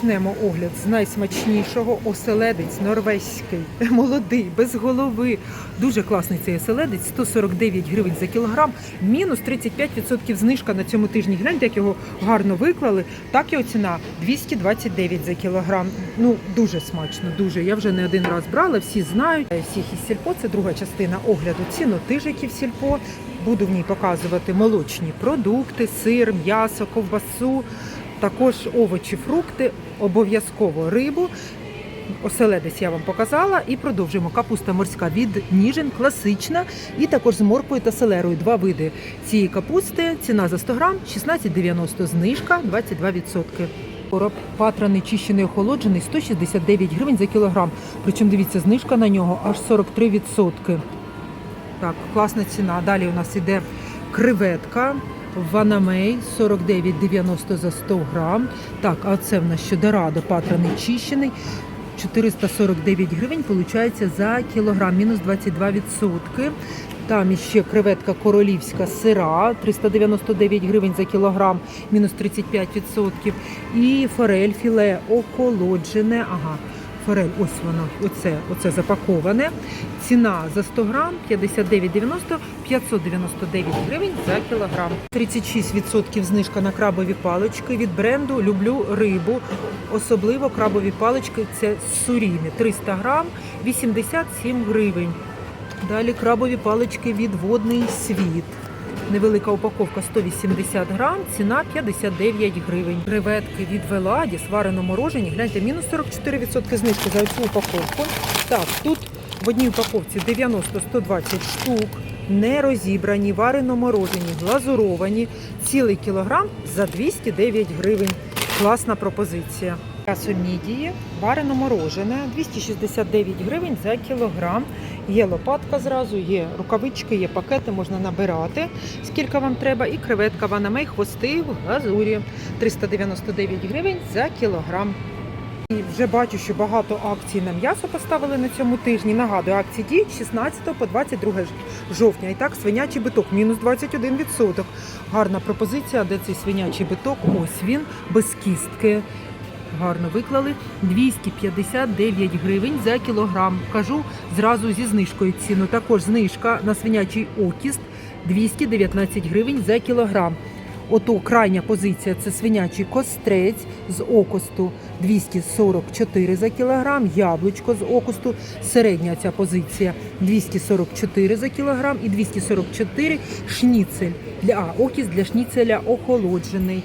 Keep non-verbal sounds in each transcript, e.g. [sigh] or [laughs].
Почнемо огляд з найсмачнішого оселедець норвезький, [laughs] молодий, без голови. Дуже класний цей оселедець, 149 гривень за кілограм, мінус 35% знижка на цьому тижні. Гляньте, як його гарно виклали. Так його ціна 229 за кілограм. Ну дуже смачно, дуже. Я вже не один раз брала, всі знають. Всіх із сільпо. Це друга частина огляду цінотижиків сільпо. Буду в ній показувати молочні продукти, сир, м'ясо, ковбасу. Також овочі, фрукти, обов'язково рибу. Оселедець я вам показала і продовжуємо. Капуста морська від ніжин, класична, і також з морквою та селерою. Два види цієї капусти. Ціна за 100 грам 16,90, знижка 22%. Короб патраний, чищений, охолоджений 169 гривень за кілограм. Причому дивіться, знижка на нього аж 43%. Так, класна ціна. Далі у нас іде креветка. Ванамей 49,90 за 100 грам. Так, а це в нас ще дорадо патраний чищений. 449 гривень виходить за кілограм, мінус 22%. Там іще креветка королівська сира 399 гривень за кілограм, мінус 35%. І форель філе охолоджене. Ага, форель, ось вона, оце, оце запаковане. Ціна за 100 грам 59,90, 599 гривень за кілограм. 36% знижка на крабові палички від бренду Люблю рибу. Особливо крабові палички це з суріми. 300 грам 87 гривень. Далі крабові палички від водний світ. Невелика упаковка 180 грам, ціна 59 гривень. Креветки від Веладі, сварено морожені. Гляньте, мінус 44% знижки за цю упаковку. Так, тут в одній упаковці 90-120 штук, не розібрані, варено морожені, глазуровані, цілий кілограм за 209 гривень. Класна пропозиція. М'ясо мідії, варено морожене, 269 гривень за кілограм. Є лопатка зразу, є рукавички, є пакети, можна набирати, скільки вам треба. І креветка ванамей, хвости в глазурі. 399 гривень за кілограм. І вже бачу, що багато акцій на м'ясо поставили на цьому тижні. Нагадую, акції діють 16 по 22 жовтня. І так, свинячий биток мінус 21%. Гарна пропозиція, де цей свинячий биток? Ось він, без кістки. Гарно виклали 259 гривень за кілограм. Кажу зразу зі знижкою ціну. Також знижка на свинячий окіст 219 гривень за кілограм. Ото крайня позиція це свинячий кострець з окосту 244 за кілограм, яблучко з окосту, середня ця позиція 244 за кілограм і 244 шніцель. Для, а, окіст для шніцеля охолоджений.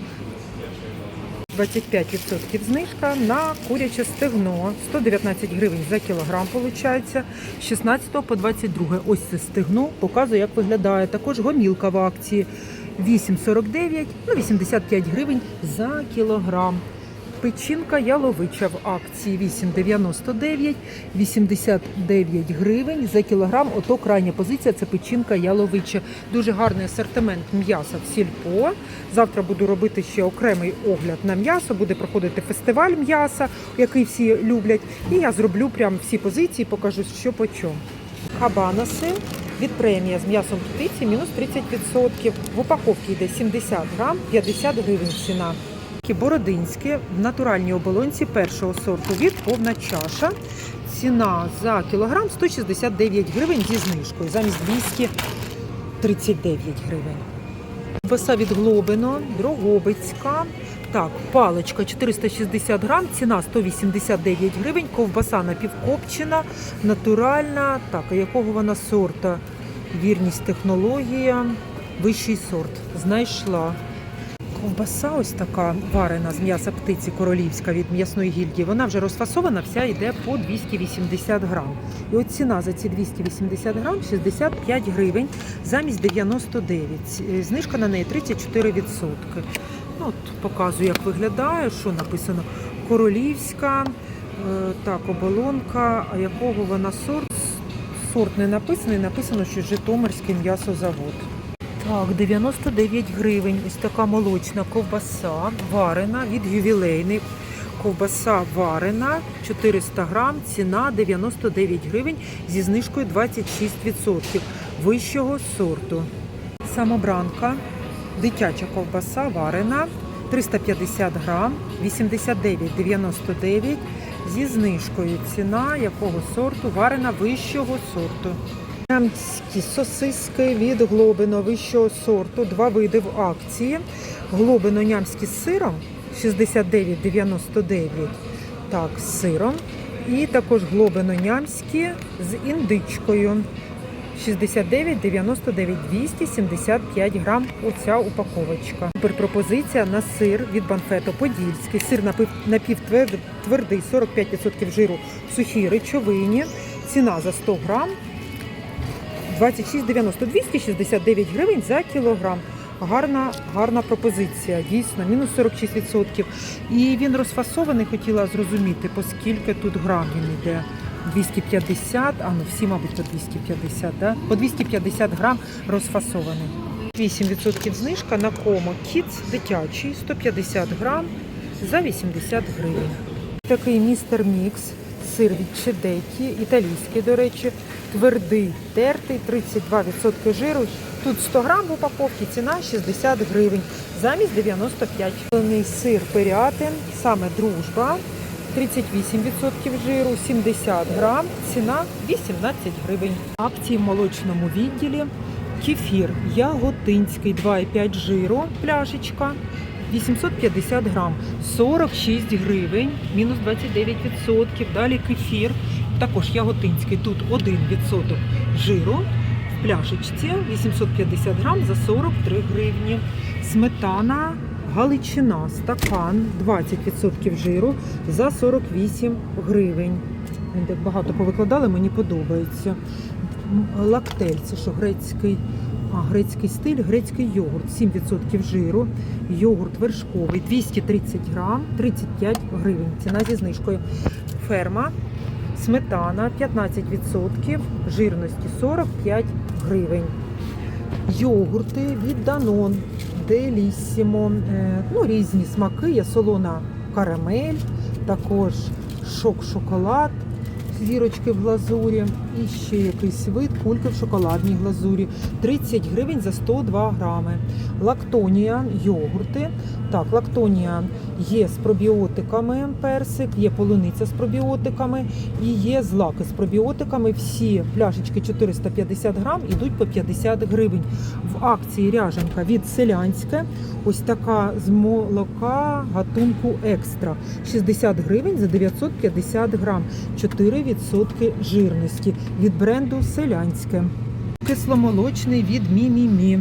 25% знижка на куряче стегно. 119 гривень за кілограм виходить. З 16 по 22. Ось це стегно. показує, як виглядає. Також гомілка в акції. 8,49, ну 85 гривень за кілограм. Печінка яловича в акції 8,99, 89 гривень за кілограм. Ото крайня позиція це печінка яловича. Дуже гарний асортимент м'яса в сільпо. Завтра буду робити ще окремий огляд на м'ясо. Буде проходити фестиваль м'яса, який всі люблять. І я зроблю прям всі позиції, покажу, що по чому. Хабаноси від премія з м'ясом птиці мінус 30%. В упаковці йде 70 грам, 50 гривень ціна. Такі Бородинські в натуральній оболонці першого сорту від повна чаша. Ціна за кілограм 169 гривень зі знижкою, замість 239 гривень. Ковбаса від Глобино, Дрогобицька. Так, паличка 460 грам, ціна 189 гривень, ковбаса напівкопчена, натуральна. Так, а якого вона сорта? Вірність технологія, вищий сорт. Знайшла. Ковбаса ось така варена з м'яса птиці королівська від м'ясної гільдії. Вона вже розфасована, вся йде по 280 грам. І от ціна за ці 280 грам 65 гривень замість 99. Е, Знижка на неї 34%. Ну, от показую, як виглядає, що написано королівська, е, так, оболонка, якого вона сорт? Сорт не написаний, написано, що Житомирський м'ясозавод. Так, 99 гривень. Ось така молочна ковбаса варена від ювілейний. Ковбаса варена 400 грам, ціна 99 гривень зі знижкою 26% вищого сорту. Самобранка, дитяча ковбаса варена 350 грам, 89,99 зі знижкою. Ціна якого сорту? Варена вищого сорту. Нямські сосиски від глобино вищого сорту. Два види в акції. Глобино нямські з сиром 69,99. Так, сиром. І також глобино нямські з індичкою. 69,99 275 грам оця упаковочка. Пропозиція на сир від банфето Подільський. Сир напівтвердий, 45% жиру в сухій речовині. Ціна за 100 грам 26,90 269 гривень за кілограм. Гарна, гарна пропозиція, дійсно, мінус 46%. І він розфасований, хотіла зрозуміти, по скільки тут грам він йде. 250, а ну всі, мабуть, по 250, да? по 250 грам розфасований. 8% знижка на комо Kids дитячий, 150 грам за 80 гривень. Такий містер Мікс, сир від Чедекі, італійський, до речі, твердий, тертий, 32% жиру. Тут 100 грам в упаковці, ціна 60 гривень, замість 95. Зелений сир Пирятин, саме дружба, 38% жиру, 70 грам, ціна 18 гривень. Акції в молочному відділі. Кефір яготинський 2,5 жиру, пляшечка. 850 грам, 46 гривень, мінус 29%. Далі кефір, також яготинський, тут 1% жиру в пляшечці, 850 грам за 43 гривні. Сметана Галичина, стакан, 20% жиру за 48 гривень. Так багато повикладали, мені подобається. Лактель, це що грецький, а, грецький стиль, грецький йогурт, 7% жиру, йогурт вершковий, 230 грам, 35 гривень. Ціна зі знижкою. Ферма, сметана 15%, жирності 45 гривень. Йогурти від Danone, Делісімо, е, ну, різні смаки, є солона карамель, також шок-шоколад, зірочки в глазурі і ще якийсь вид кульки в шоколадній глазурі. 30 гривень за 102 грами. Лактонія, йогурти. Так, лактонія є з пробіотиками персик, є полуниця з пробіотиками і є злаки з пробіотиками. Всі пляшечки 450 грам ідуть по 50 гривень. В акції ряженка від селянське. Ось така з молока гатунку екстра. 60 гривень за 950 грам. 4% жирності від бренду селянське. Кисломолочний від Мімімі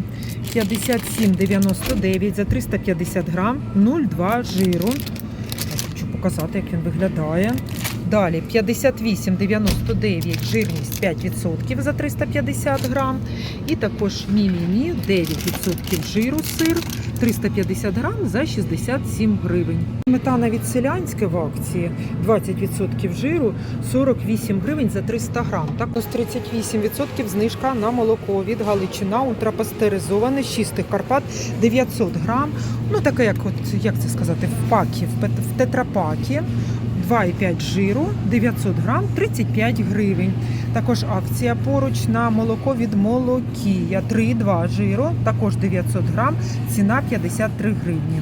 57,99 за 350 грам, 0,2 жиру. Я хочу показати, як він виглядає. Далі 58,99 жирність 5% за 350 грам. І також Мімімі 9% жиру сир 350 грам за 67 гривень. Сметана від селянська в акції 20% жиру 48 гривень за 300 грам. Також 38% знижка на молоко від Галичина ультрапастеризоване з чистих Карпат 900 грам. Ну таке, як от як це сказати, в пакі, в тетрапакі. 2,5 жиру, 900 грам, 35 гривень. Також акція поруч на молоко від Молокія, 3,2 жиру, також 900 грам, ціна 53 гривні.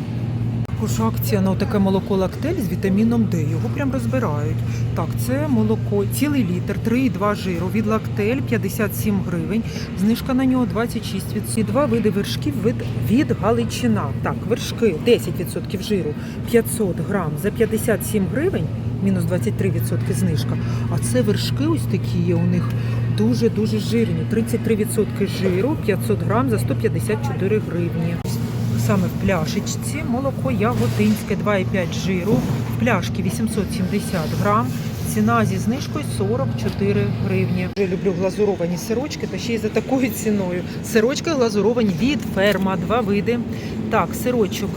Також акція на таке молоко лактель з вітаміном Д. Його прям розбирають. Так, це молоко, цілий літр, 3,2 жиру від лактель 57 гривень. Знижка на нього 26%. І два види вершків від, від Галичина. Так, вершки 10% жиру 500 грам за 57 гривень. Мінус 23% знижка. А це вершки ось такі є у них дуже-дуже жирні. 33% жиру, 500 грам за 154 гривні саме в пляшечці. Молоко яготинське 2,5 жиру. В пляшки 870 грам. Ціна зі знижкою 44 гривні. Я люблю глазуровані сирочки, та ще й за такою ціною. Сирочки глазуровані від ферма, два види. Так, сирочок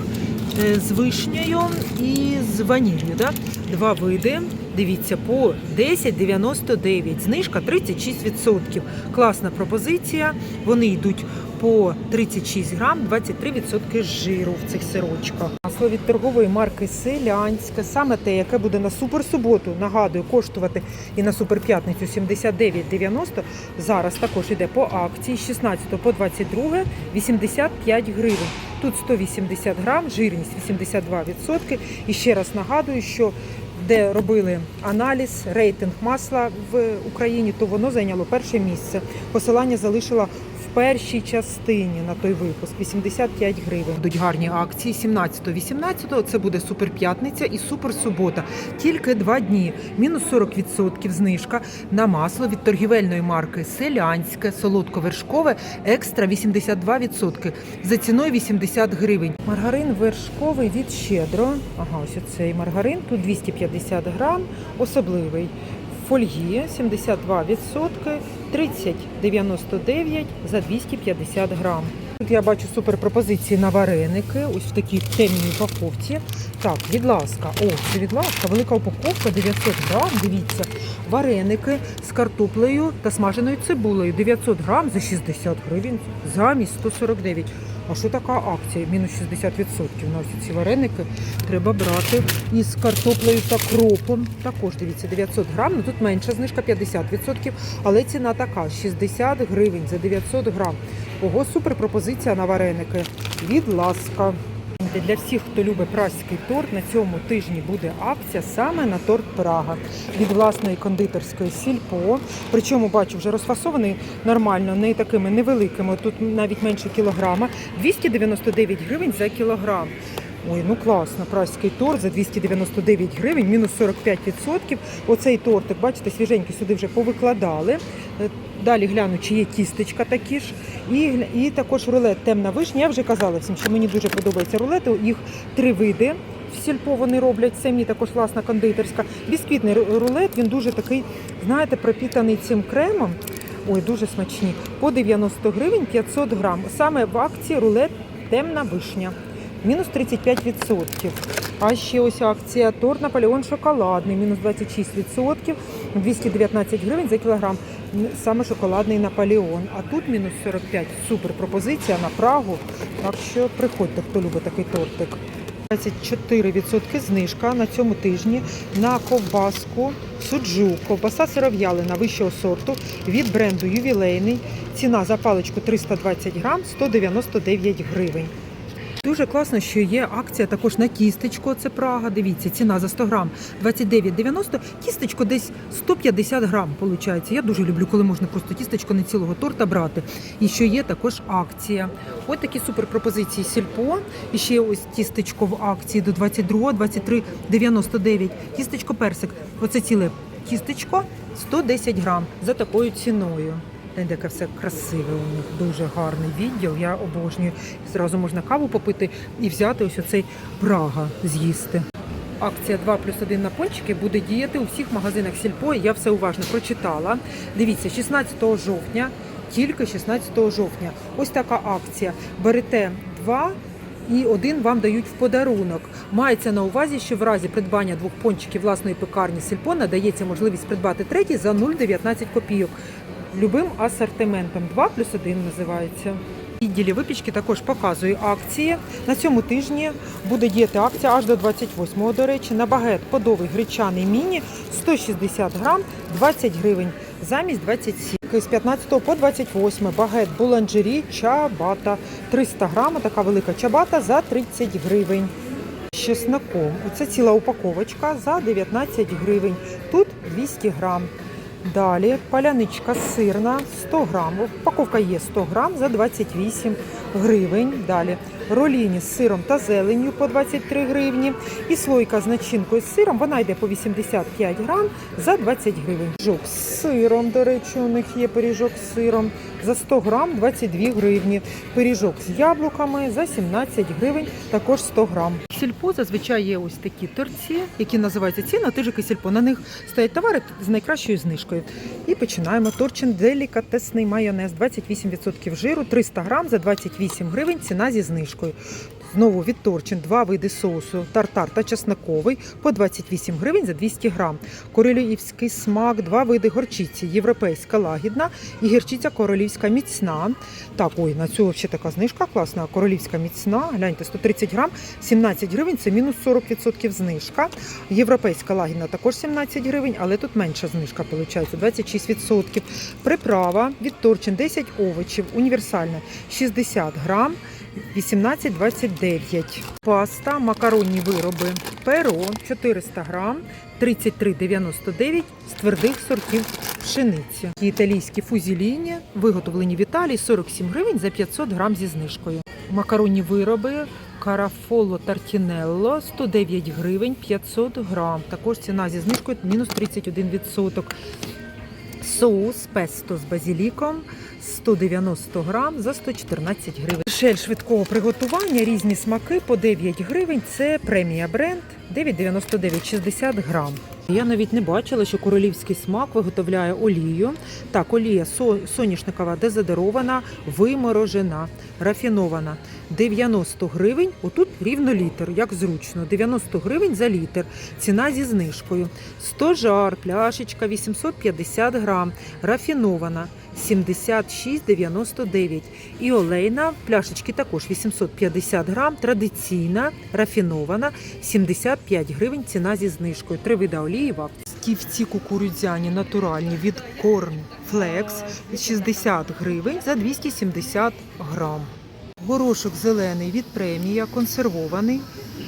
е, з вишнею і з ваніллю. Да? Два види. Дивіться, по 10,99. Знижка 36%. Класна пропозиція. Вони йдуть по 36 грам, 23% жиру в цих сирочках. Масло від торгової марки Селянське, саме те, яке буде на суперсуботу, нагадую, коштувати і на суперп'ятницю 79,90. Зараз також іде по акції з 16 по 22 85 гривень. Тут 180 грам, жирність 82%. І ще раз нагадую, що де робили аналіз, рейтинг масла в Україні, то воно зайняло перше місце. Посилання залишила першій частині на той випуск 85 гривень. Будуть гарні акції 17-18, це буде суперп'ятниця і суперсубота. Тільки два дні. Мінус 40% знижка на масло від торгівельної марки Селянське, солодко-вершкове, екстра 82%. За ціною 80 гривень. Маргарин вершковий від щедро. Ага, ось цей маргарин. Тут 250 грам, особливий. Фольгі 72%, 30,99 за 250 грам. Тут я бачу супер пропозиції на вареники, ось в такій темній упаковці. Так, від ласка. О, це від ласка, велика упаковка 900 грам. Дивіться, вареники з картоплею та смаженою цибулею. 900 грам за 60 гривень замість 149. А що така акція? Мінус 60% на ці вареники треба брати із картоплею та кропом. Також дивіться, 900 грам. Ну тут менша знижка 50%, але ціна така 60 гривень за 900 грам. Ого, супер пропозиція на вареники. Від ласка. Для всіх, хто любить праський торт, на цьому тижні буде акція саме на торт Прага від власної кондитерської сільпо. Причому бачу, вже розфасований нормально, не такими невеликими. Тут навіть менше кілограма. 299 гривень за кілограм. Ой, ну класно, праський торт за 299 гривень, мінус 45%. Оцей тортик, бачите, свіженький сюди вже повикладали. Далі гляну, чи є тістечка такі ж. І, і також рулет темна вишня. Я вже казала всім, що мені дуже подобаються рулети. Їх три види. В сільпо вони роблять самі, також власна кондитерська. Бісквітний рулет, він дуже такий, знаєте, пропітаний цим кремом. Ой, дуже смачні. По 90 гривень 500 грам. Саме в акції рулет темна вишня. Мінус 35%. А ще ось акція торт Наполеон шоколадний, мінус 26%, 219 гривень за кілограм. Саме шоколадний Наполеон. А тут мінус 45. Супер пропозиція на Прагу. Так що приходьте, хто любить такий тортик. 24% знижка на цьому тижні на ковбаску суджу. Ковбаса сиров'ялина вищого сорту від бренду ювілейний. Ціна за паличку 320 грам 199 гривень. Дуже класно, що є акція також на тістечко. Це Прага. Дивіться, ціна за 100 грам 29,90. Тістечко десь 150 грам. Виходить. Я дуже люблю, коли можна просто тістечко не цілого торта брати. І що є також акція. Ось такі супер пропозиції сільпо. І ще ось тістечко в акції до 22, 23,99. Тістечко персик. Оце ціле тістечко 110 грам за такою ціною. Яке все красиве у них, дуже гарний відділ. Я обожнюю. Зразу можна каву попити і взяти ось оцей Прага з'їсти. Акція 2 плюс 1 на пончики буде діяти у всіх магазинах Сільпо. Я все уважно прочитала. Дивіться, 16 жовтня, тільки 16 жовтня. Ось така акція. Берете два. І один вам дають в подарунок. Мається на увазі, що в разі придбання двох пончиків власної пекарні Сільпо надається можливість придбати третій за 0,19 копійок. Любим асортиментом 2 плюс 1 називається. Відділі випічки також показую акції. На цьому тижні буде діяти акція аж до 28-го, до речі. На багет подовий гречаний міні 160 грам 20 гривень замість 27. З 15 по 28 багет буланжері чабата 300 грам, така велика чабата за 30 гривень. З чесноком. Оце ціла упаковочка за 19 гривень. Тут 200 грам. Далі паляничка сирна 100 грам. Упаковка є 100 грам за 28 гривень. Далі роліні з сиром та зеленню по 23 гривні. І слойка з начинкою з сиром, вона йде по 85 грам за 20 гривень. Пиріжок з сиром, до речі, у них є пиріжок з сиром за 100 грам 22 гривні. Пиріжок з яблуками за 17 гривень, також 100 грам. Сільпо зазвичай є ось такі торці, які називаються ціна, тижики сільпо. На них стоять товари з найкращою знижкою. І починаємо. Торчин делікатесний майонез, 28% жиру, 300 грам за 28 гривень, ціна зі знижкою. Знову від Торчин два види соусу тартар та чесноковий по 28 гривень за 200 грам. Королівський смак, два види горчиці, європейська лагідна і гірчиця королівська міцна. Так, ой, на цю взагалі така знижка класна. Королівська міцна. Гляньте, 130 грам, 17 гривень, це мінус 40% знижка. Європейська лагідна також 17 гривень, але тут менша знижка виходить, 26%. Приправа від Торчин 10 овочів, універсальна 60 грам. 18,29. Паста, макаронні вироби. Перо 400 грам, 33,99 з твердих сортів пшениці. І Італійські фузіліні, виготовлені в Італії, 47 гривень за 500 грам зі знижкою. Макаронні вироби. Карафоло Тартінелло 109 гривень 500 грам. Також ціна зі знижкою мінус 31%. Соус песто з базіліком 190 грам за 114 гривень. Шель швидкого приготування, різні смаки по 9 гривень. Це премія бренд 9,99 60 грам. Я навіть не бачила, що королівський смак виготовляє олію. Так, олія со- соняшникова дезодорована, виморожена, рафінована. 90 гривень, отут рівно літр, як зручно. 90 гривень за літр. Ціна зі знижкою. 100 жар, пляшечка 850 грам, рафінована 76,99. І олейна пляшечки також 850 грам, традиційна, рафінована 75 гривень. Ціна зі знижкою. Три вида олії в. Ківці кукурудзяні натуральні від Corn Flex 60 гривень за 270 грам. Горошок зелений від премія, консервований.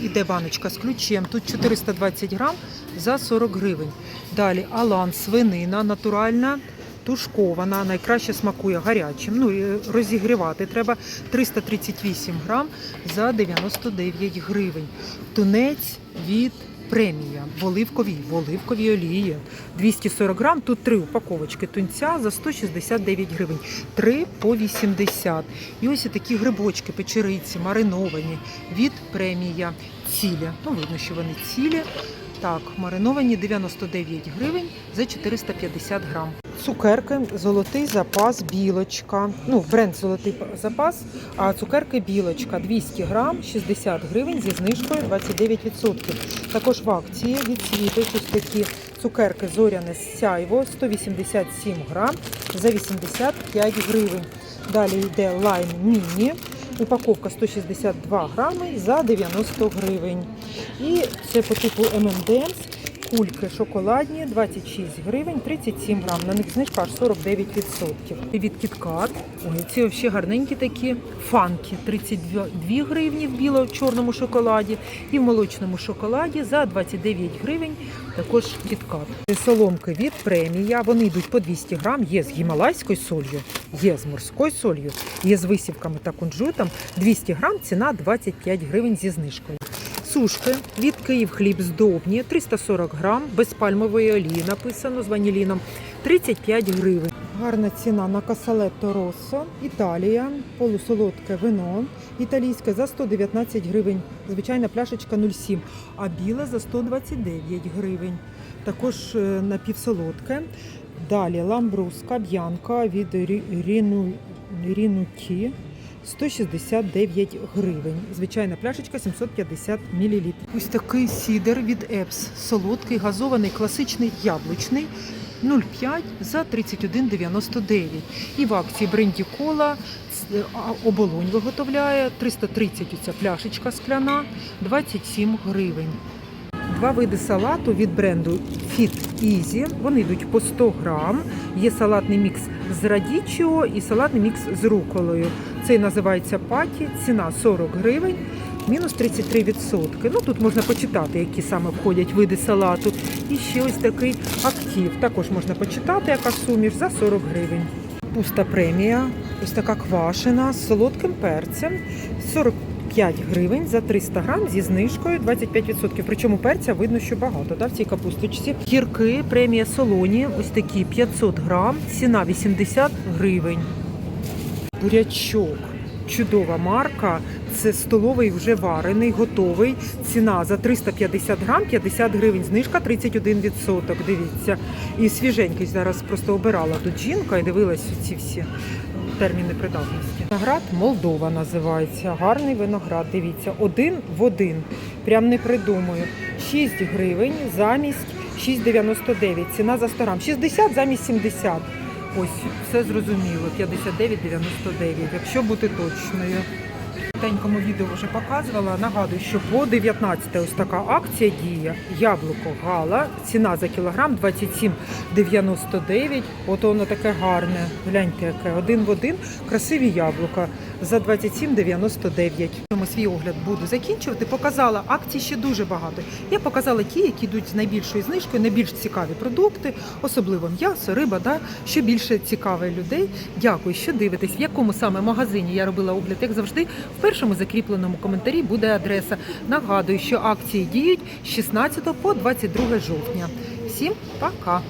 Іде баночка з ключем. Тут 420 грам за 40 гривень. Далі алан, свинина, натуральна, тушкована. Найкраще смакує гарячим. Ну розігрівати треба 338 грам за 99 гривень. Тунець від премія в оливковій, в оливковій олії. 240 грам, тут три упаковочки тунця за 169 гривень, три по 80. І ось такі грибочки, печериці, мариновані від премія цілі. Ну, видно, що вони цілі. Так, мариновані 99 гривень за 450 грам. Цукерки золотий запас білочка. Ну, бренд золотий запас, а цукерки білочка 200 грам, 60 гривень зі знижкою 29%. Також в акції від світу такі цукерки зоряне сяйво 187 грам за 85 гривень. Далі йде лайм міні. Упаковка 162 грами за 90 гривень. І це по типу M&M's. Кульки шоколадні 26 гривень, 37 грам. На них знижка аж 49%. І від KitKat. Ой, ці взагалі гарненькі такі фанки. 32 2 гривні в біло-чорному шоколаді і в молочному шоколаді за 29 гривень. Також KitKat. Соломки від премія. Вони йдуть по 200 грам. Є з гімалайською солью, є з морською солью, є з висівками та кунжутом. 200 грам ціна 25 гривень зі знижкою. Сушки від Київ хліб здобні 340 грам, без пальмової олії написано з ваніліном 35 гривень. Гарна ціна на касалетто Россо, Італія, полусолодке вино італійське за 119 гривень. Звичайна пляшечка 0,7, а біле за 129 гривень. Також е, напівсолодке. Далі ламбруска, б'янка від Рі- Ріну, Рінуті 169 гривень. Звичайна пляшечка 750 мл. Ось такий сідер від Епс. Солодкий, газований, класичний, яблучний. 0,5 за 31,99. І в акції бренді кола оболонь виготовляє 330 оця пляшечка скляна 27 гривень. Два види салату від бренду Fit Easy. Вони йдуть по 100 грам. Є салатний мікс з радічіо і салатний мікс з руколою. Цей називається паті. Ціна 40 гривень. Мінус 33%. Ну тут можна почитати, які саме входять види салату. І ще ось такий актив. Також можна почитати, яка суміш за 40 гривень. Пуста премія, ось така квашена з солодким перцем. 45 гривень за 300 грам зі знижкою 25%. Причому перця видно, що багато да, в цій капусточці. Гірки, премія солоні, ось такі 500 грам, ціна 80 гривень. Бурячок. Чудова марка. Це столовий вже варений, готовий. Ціна за 350 грам 50 гривень. Знижка 31%. Дивіться. І свіженький зараз просто обирала тут жінка і дивилась ці всі терміни придатності. Виноград Молдова називається. Гарний виноград. Дивіться, один в один. Прям не придумаю. 6 гривень замість 6,99. Ціна за 100 грам. 60 замість 70. Ось, все зрозуміло. 59,99, якщо бути точною. Тенькому відео вже показувала. Нагадую, що по 19 ось така акція діє. Яблуко гала, ціна за кілограм 27,99. От воно таке гарне. Гляньте, яке один в один. Красиві яблука за 27,99. Тому свій огляд буду закінчувати. Показала акцій ще дуже багато. Я показала ті, які йдуть з найбільшою знижкою, найбільш цікаві продукти, особливо м'ясо, риба, да, що більше цікаве людей. Дякую, що дивитесь, в якому саме магазині я робила огляд, як завжди. В першому закріпленому коментарі буде адреса. Нагадую, що акції діють з 16 по 22 жовтня. Всім пока!